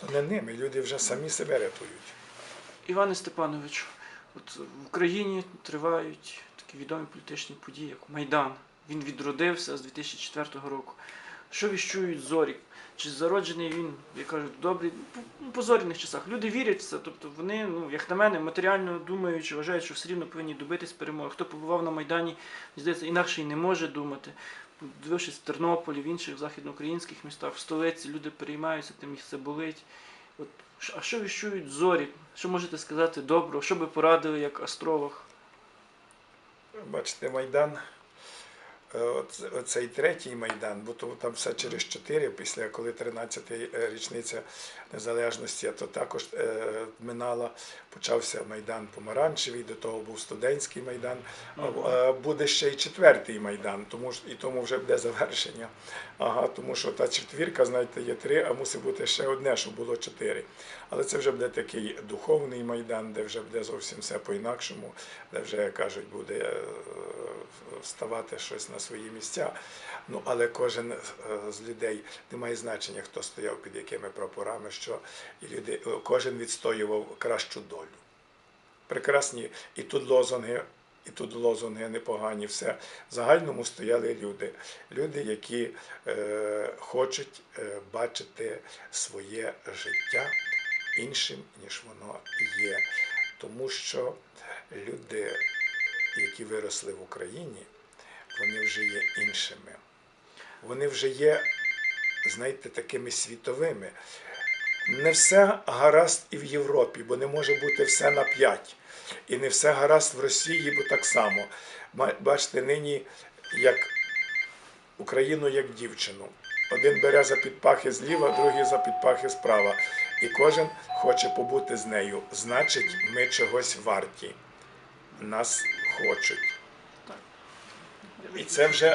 То не ними, люди вже самі себе рятують. Іване Степановичу, от в Україні тривають такі відомі політичні події, як Майдан. Він відродився з 2004 року. Що віщують зорі? Чи зароджений він, як кажуть, добрий, ну, по зоряних часах. Люди вірять в це, тобто вони, ну, як на мене, матеріально думаючи, вважають, що все рівно повинні добитись перемоги. Хто побував на Майдані, здається, інакше й не може думати. Дивившись в Тернополі, в інших західноукраїнських містах, в столиці, люди переймаються, тим їх все болить. От, а що віщують зорі? Що можете сказати доброго? Що би порадили як астролог? Бачите, Майдан, оцей третій Майдан, бо то там все через чотири, після коли 13-й річниця незалежності, то також е, минала, почався Майдан Помаранчевий, до того був студентський Майдан. Е, Буде ще й четвертий Майдан, тому ж і тому вже буде завершення. Ага, тому що та четвірка, знаєте, є три, а мусить бути ще одне, щоб було чотири. Але це вже буде такий духовний майдан, де вже буде зовсім все по-інакшому, де вже, як кажуть, буде е, вставати щось на свої місця. Ну, але кожен е, з людей не має значення, хто стояв під якими прапорами, що і люди, е, кожен відстоював кращу долю. Прекрасні і тут лозунги, і тут лозунги непогані. Все в загальному стояли люди. Люди, які е, хочуть е, бачити своє життя іншим, ніж воно є. Тому що люди, які виросли в Україні, вони вже є іншими. Вони вже є, знаєте, такими світовими. Не все гаразд і в Європі, бо не може бути все на п'ять. І не все гаразд в Росії, бо так само. Бачите, нині як Україну як дівчину. Один бере за підпахи зліва, другий за підпахи справа. І кожен хоче побути з нею. Значить, ми чогось варті. Нас хочуть. І це вже